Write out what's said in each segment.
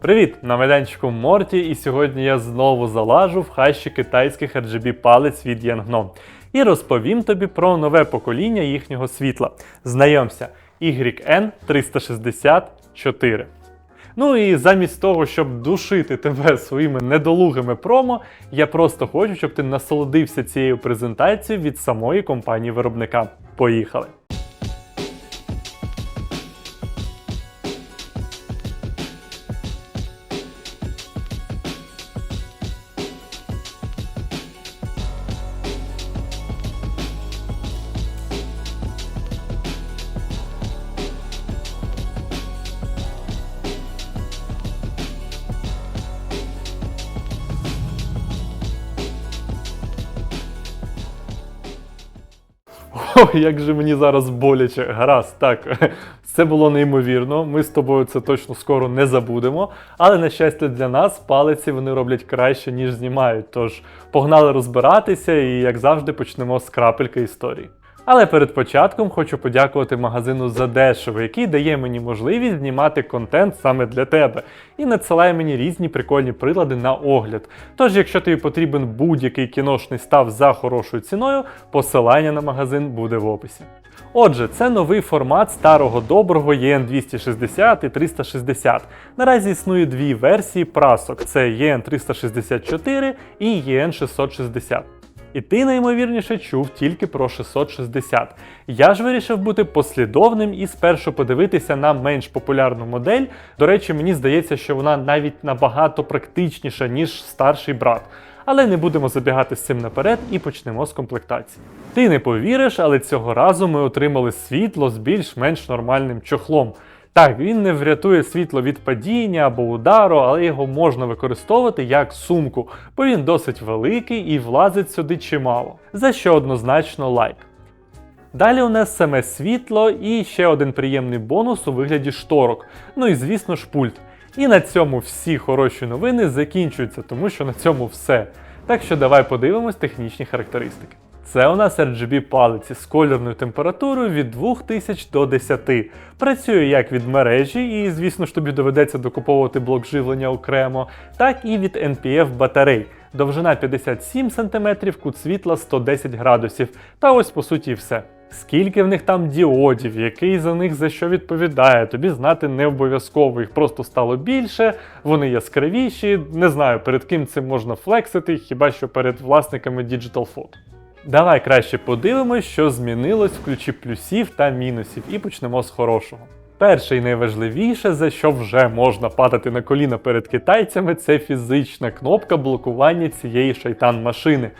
Привіт! На майданчику Морті, і сьогодні я знову залажу в хащі китайських RGB палець від Yangnon. І розповім тобі про нове покоління їхнього світла. Знайомся, YN364. Ну і замість того, щоб душити тебе своїми недолугими промо, я просто хочу, щоб ти насолодився цією презентацією від самої компанії виробника. Поїхали! Ой, як же мені зараз боляче. Гаразд, так. Це було неймовірно. Ми з тобою це точно скоро не забудемо. Але на щастя для нас палиці вони роблять краще, ніж знімають. Тож погнали розбиратися і, як завжди, почнемо з крапельки історії. Але перед початком хочу подякувати магазину за дешево, який дає мені можливість знімати контент саме для тебе і надсилає мені різні прикольні прилади на огляд. Тож, якщо тобі потрібен будь-який кіношний став за хорошою ціною, посилання на магазин буде в описі. Отже, це новий формат старого доброго EN260 і 360. Наразі існує дві версії прасок: це EN364 і EN660. І ти наймовірніше чув тільки про 660. Я ж вирішив бути послідовним і спершу подивитися на менш популярну модель. До речі, мені здається, що вона навіть набагато практичніша, ніж старший брат. Але не будемо забігати з цим наперед і почнемо з комплектації. Ти не повіриш, але цього разу ми отримали світло з більш-менш нормальним чохлом. Так, він не врятує світло від падіння або удару, але його можна використовувати як сумку, бо він досить великий і влазить сюди чимало. За що однозначно лайк. Далі у нас саме світло і ще один приємний бонус у вигляді шторок. Ну і звісно ж пульт. І на цьому всі хороші новини закінчуються, тому що на цьому все. Так що давай подивимось технічні характеристики. Це у нас RGB палиці з кольорною температурою від 2000 до 10. Працює як від мережі, і, звісно ж, тобі доведеться докуповувати блок живлення окремо, так і від NPF батарей. Довжина 57 см, кут світла 110 градусів. Та ось по суті все. Скільки в них там діодів, який за них за що відповідає, тобі знати не обов'язково. Їх просто стало більше, вони яскравіші. Не знаю, перед ким цим можна флексити, хіба що перед власниками Digital Photo. Давай краще подивимось, що змінилось в ключі плюсів та мінусів, і почнемо з хорошого. Перше і найважливіше, за що вже можна падати на коліна перед китайцями, це фізична кнопка блокування цієї шайтан-машини.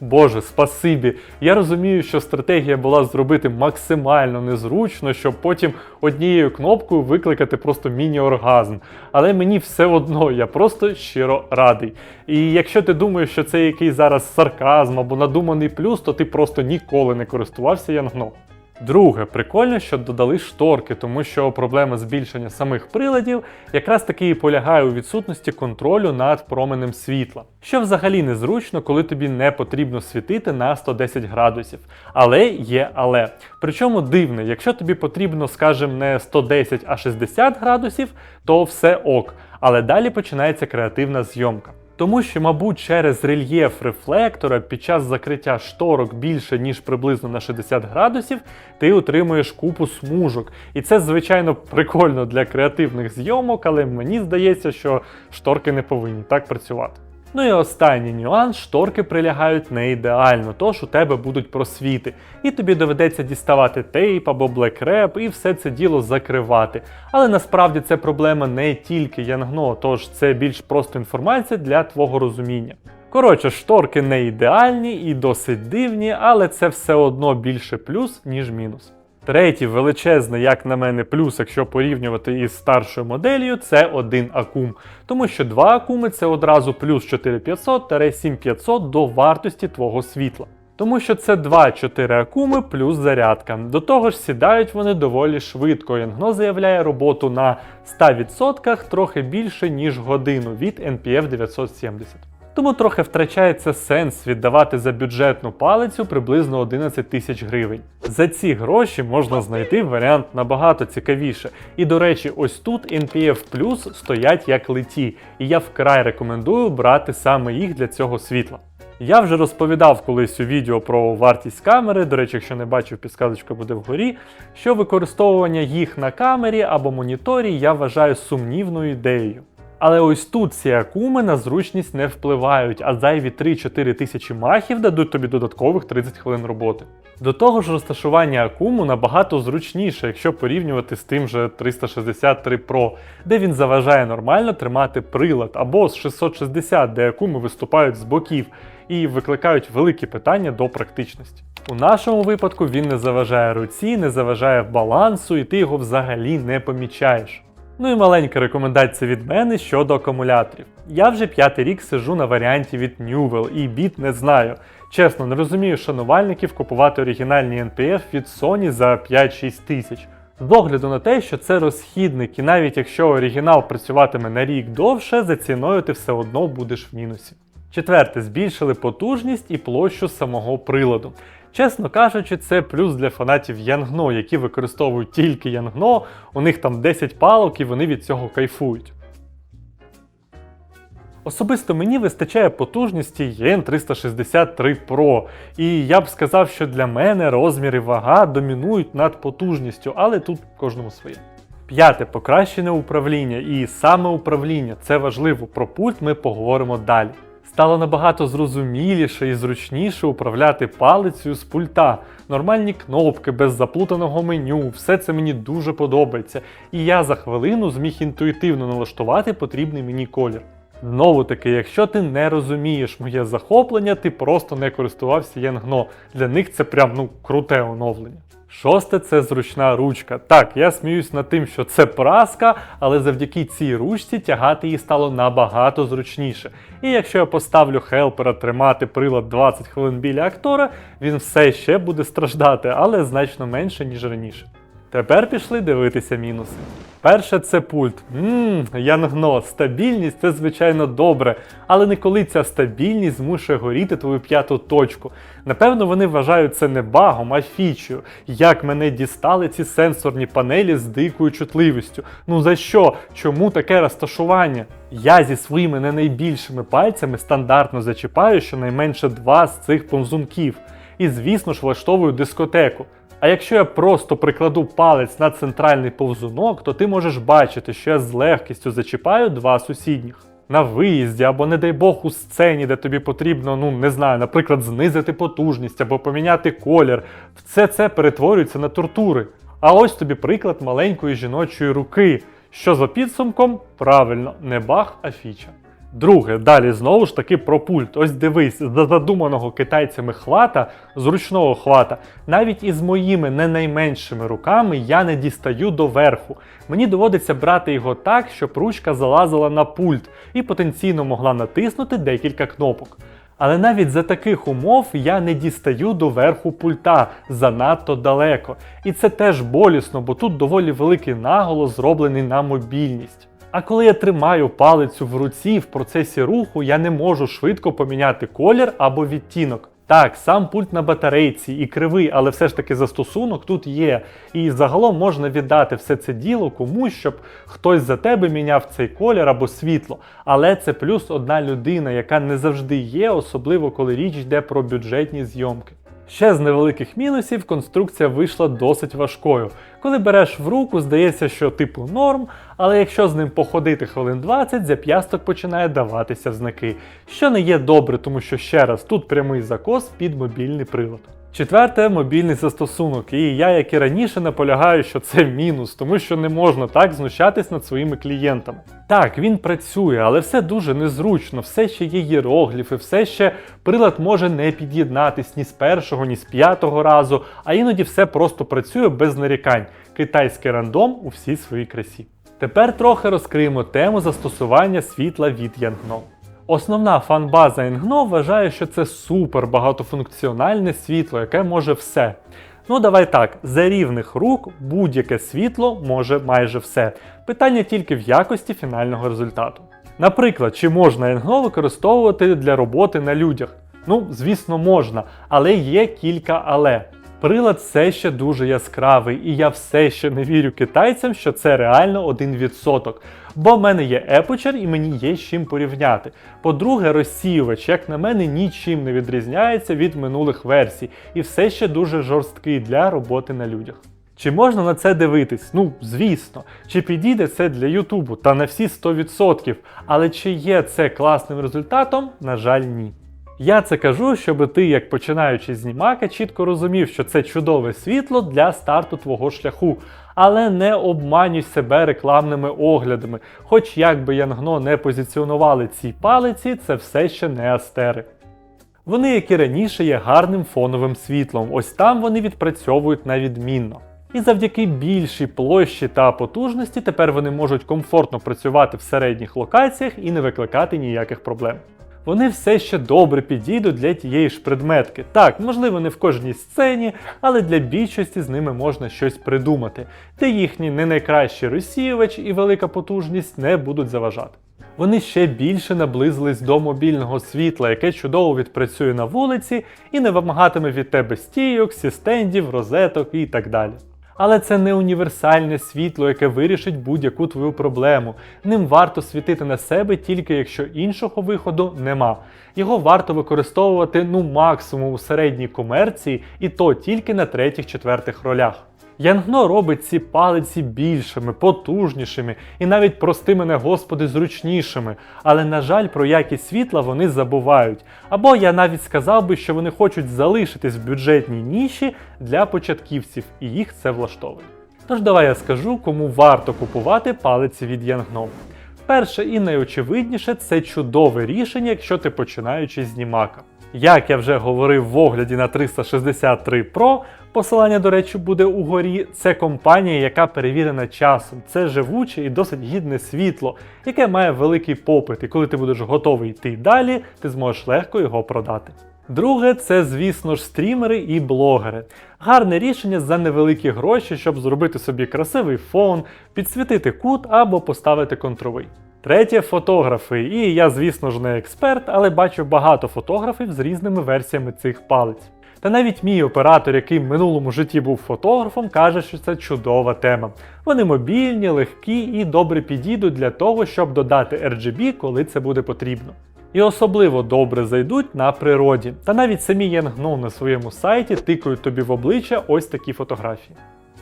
Боже, спасибі. Я розумію, що стратегія була зробити максимально незручно, щоб потім однією кнопкою викликати просто міні-оргазм. Але мені все одно, я просто щиро радий. І якщо ти думаєш, що це якийсь зараз сарказм або надуманий плюс, то ти просто ніколи не користувався янгно. Друге, прикольно, що додали шторки, тому що проблема збільшення самих приладів якраз таки і полягає у відсутності контролю над променем світла, що взагалі незручно, коли тобі не потрібно світити на 110 градусів. Але є але. Причому дивне, якщо тобі потрібно, скажімо, не 110, а 60 градусів, то все ок. Але далі починається креативна зйомка. Тому що, мабуть, через рельєф рефлектора під час закриття шторок більше, ніж приблизно на 60 градусів, ти отримуєш купу смужок. І це, звичайно, прикольно для креативних зйомок, але мені здається, що шторки не повинні так працювати. Ну і останній нюанс, шторки прилягають не ідеально, тож у тебе будуть просвіти, і тобі доведеться діставати тейп або блекреп і все це діло закривати. Але насправді це проблема не тільки Янгно, тож це більш просто інформація для твого розуміння. Коротше, шторки не ідеальні і досить дивні, але це все одно більше плюс, ніж мінус. Третій величезний, як на мене, плюс, якщо порівнювати із старшою моделлю, це один акум. Тому що два акуми це одразу плюс 4500-7500 до вартості твого світла. Тому що це 2-4 акуми плюс зарядка. До того ж, сідають вони доволі швидко. Янгно заявляє роботу на 100% трохи більше, ніж годину від NPF 970. Тому трохи втрачається сенс віддавати за бюджетну палицю приблизно 11 тисяч гривень. За ці гроші можна знайти варіант набагато цікавіше. І до речі, ось тут NPF Plus стоять як леті, і я вкрай рекомендую брати саме їх для цього світла. Я вже розповідав колись у відео про вартість камери, до речі, якщо не бачив, підсказочка буде вгорі, що використовування їх на камері або моніторі я вважаю сумнівною ідеєю. Але ось тут ці акуми на зручність не впливають, а зайві 3-4 тисячі махів дадуть тобі додаткових 30 хвилин роботи. До того ж, розташування акуму набагато зручніше, якщо порівнювати з тим же 363 Pro, де він заважає нормально тримати прилад, або з 660, де акуми виступають з боків і викликають великі питання до практичності. У нашому випадку він не заважає руці, не заважає балансу, і ти його взагалі не помічаєш. Ну і маленька рекомендація від мене щодо акумуляторів. Я вже п'ятий рік сижу на варіанті від Newell і біт не знаю. Чесно, не розумію шанувальників купувати оригінальні NPF від Sony за 5-6 тисяч. З огляду на те, що це розхідник, і навіть якщо оригінал працюватиме на рік довше, за ціною ти все одно будеш в мінусі. Четверте, збільшили потужність і площу самого приладу. Чесно кажучи, це плюс для фанатів Янгно, які використовують тільки Янгно, у них там 10 палок і вони від цього кайфують. Особисто мені вистачає потужності EN363 Pro, і я б сказав, що для мене розмір і вага домінують над потужністю, але тут кожному своє. П'яте покращене управління, і саме управління це важливо. Про пульт ми поговоримо далі. Стало набагато зрозуміліше і зручніше управляти палицею з пульта. Нормальні кнопки без заплутаного меню, все це мені дуже подобається. І я за хвилину зміг інтуїтивно налаштувати потрібний мені колір. Знову таки, якщо ти не розумієш моє захоплення, ти просто не користувався Янгно. Для них це прям ну круте оновлення. Шосте це зручна ручка. Так, я сміюсь над тим, що це праска, але завдяки цій ручці тягати її стало набагато зручніше. І якщо я поставлю хелпера тримати прилад 20 хвилин біля актора, він все ще буде страждати, але значно менше, ніж раніше. Тепер пішли дивитися мінуси. Перше це пульт. Ммм, янгно, стабільність це звичайно добре, але не коли ця стабільність змушує горіти твою п'яту точку. Напевно, вони вважають це не багом, а фічею. Як мене дістали ці сенсорні панелі з дикою чутливістю? Ну за що? Чому таке розташування? Я зі своїми не найбільшими пальцями стандартно зачіпаю щонайменше два з цих повзунків. І, звісно ж, влаштовую дискотеку. А якщо я просто прикладу палець на центральний повзунок, то ти можеш бачити, що я з легкістю зачіпаю два сусідніх. На виїзді або, не дай Бог, у сцені, де тобі потрібно, ну не знаю, наприклад, знизити потужність або поміняти колір, все це перетворюється на тортури. А ось тобі приклад маленької жіночої руки, що за підсумком правильно не баг, а фіча. Друге, далі знову ж таки про пульт. Ось дивись, за задуманого китайцями хвата, зручного хвата, навіть із моїми не найменшими руками я не дістаю до верху. Мені доводиться брати його так, щоб ручка залазила на пульт і потенційно могла натиснути декілька кнопок. Але навіть за таких умов я не дістаю до верху пульта занадто далеко. І це теж болісно, бо тут доволі великий наголос зроблений на мобільність. А коли я тримаю палицю в руці в процесі руху, я не можу швидко поміняти колір або відтінок. Так, сам пульт на батарейці і кривий, але все ж таки застосунок тут є. І загалом можна віддати все це діло комусь, щоб хтось за тебе міняв цей колір або світло. Але це плюс одна людина, яка не завжди є, особливо коли річ йде про бюджетні зйомки. Ще з невеликих мінусів конструкція вийшла досить важкою. Коли береш в руку, здається, що типу норм, але якщо з ним походити хвилин 20, зап'ясток починає даватися в знаки, що не є добре, тому що ще раз тут прямий закос під мобільний прилад. Четверте мобільний застосунок. І я, як і раніше, наполягаю, що це мінус, тому що не можна так знущатись над своїми клієнтами. Так, він працює, але все дуже незручно, все ще є єрогліфи, все ще прилад може не під'єднатись ні з першого, ні з п'ятого разу, а іноді все просто працює без нарікань. Китайський рандом у всій своїй красі. Тепер трохи розкриємо тему застосування світла від Янгно. Основна фан-база Інгно вважає, що це супер багатофункціональне світло, яке може все. Ну, давай так, за рівних рук будь-яке світло може майже все. Питання тільки в якості фінального результату. Наприклад, чи можна НГО використовувати для роботи на людях? Ну, звісно, можна, але є кілька але. Прилад все ще дуже яскравий, і я все ще не вірю китайцям, що це реально 1%. Бо в мене є Aperture і мені є з чим порівняти. По-друге, розсіювач, як на мене, нічим не відрізняється від минулих версій, і все ще дуже жорсткий для роботи на людях. Чи можна на це дивитись? Ну, звісно. Чи підійде це для Ютубу? Та на всі 100%. Але чи є це класним результатом? На жаль, ні. Я це кажу, щоб ти, як починаючий знімака, чітко розумів, що це чудове світло для старту твого шляху. Але не обманюй себе рекламними оглядами. Хоч як би Янгно не позиціонували ці палиці, це все ще не астери. Вони, як і раніше, є гарним фоновим світлом. Ось там вони відпрацьовують на відмінно. І завдяки більшій площі та потужності тепер вони можуть комфортно працювати в середніх локаціях і не викликати ніяких проблем. Вони все ще добре підійдуть для тієї ж предметки. Так, можливо, не в кожній сцені, але для більшості з ними можна щось придумати, де їхній не найкращий розсіювач і велика потужність не будуть заважати. Вони ще більше наблизились до мобільного світла, яке чудово відпрацює на вулиці і не вимагатиме від тебе стійок, сістендів, розеток і так далі. Але це не універсальне світло, яке вирішить будь-яку твою проблему. Ним варто світити на себе тільки якщо іншого виходу нема. Його варто використовувати ну максимум у середній комерції, і то тільки на третіх-четвертих ролях. Янгно робить ці палиці більшими, потужнішими і навіть прости мене, господи, зручнішими. Але, на жаль, про якість світла вони забувають. Або я навіть сказав би, що вони хочуть залишитись в бюджетній ніші для початківців, і їх це влаштовує. Тож давай я скажу, кому варто купувати палиці від Янгно. Перше і найочевидніше це чудове рішення, якщо ти починаючий знімака. Як я вже говорив в огляді на 363 Pro, посилання, до речі, буде угорі. Це компанія, яка перевірена часом. Це живуче і досить гідне світло, яке має великий попит, і коли ти будеш готовий йти далі, ти зможеш легко його продати. Друге, це, звісно ж, стрімери і блогери. Гарне рішення за невеликі гроші, щоб зробити собі красивий фон, підсвітити кут або поставити контровий. Третє фотографи. І я, звісно ж, не експерт, але бачу багато фотографів з різними версіями цих палиць. Та навіть мій оператор, який в минулому житті був фотографом, каже, що це чудова тема. Вони мобільні, легкі і добре підійдуть для того, щоб додати RGB, коли це буде потрібно. І особливо добре зайдуть на природі. Та навіть самі Янгно на своєму сайті тикають тобі в обличчя ось такі фотографії.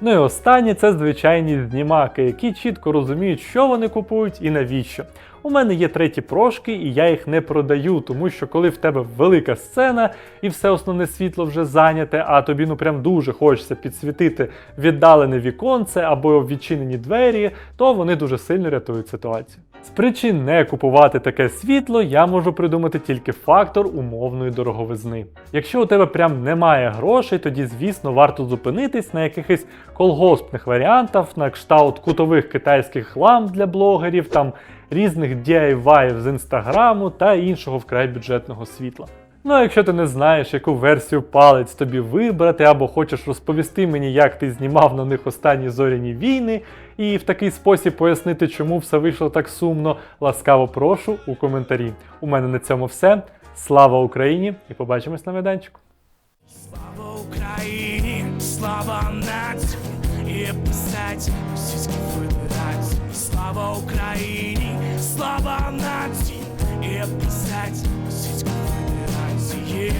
Ну і останнє це звичайні знімаки, які чітко розуміють, що вони купують і навіщо. У мене є треті прошки, і я їх не продаю, тому що коли в тебе велика сцена і все основне світло вже зайняте, а тобі ну прям дуже хочеться підсвітити віддалене віконце або відчинені двері, то вони дуже сильно рятують ситуацію. З причин не купувати таке світло я можу придумати тільки фактор умовної дороговизни. Якщо у тебе прям немає грошей, тоді звісно варто зупинитись на якихось колгоспних варіантах, на кшталт кутових китайських ламп для блогерів, там різних DIY з інстаграму та іншого вкрай бюджетного світла. Ну а якщо ти не знаєш, яку версію палець тобі вибрати, або хочеш розповісти мені, як ти знімав на них останні зоряні війни, і в такий спосіб пояснити, чому все вийшло так сумно, ласкаво прошу у коментарі. У мене на цьому все. Слава Україні і побачимось на майданчику. Слава Україні, слава нації і писать російські Федерації. Слава Україні, слава нації, і писать Російській Федерації.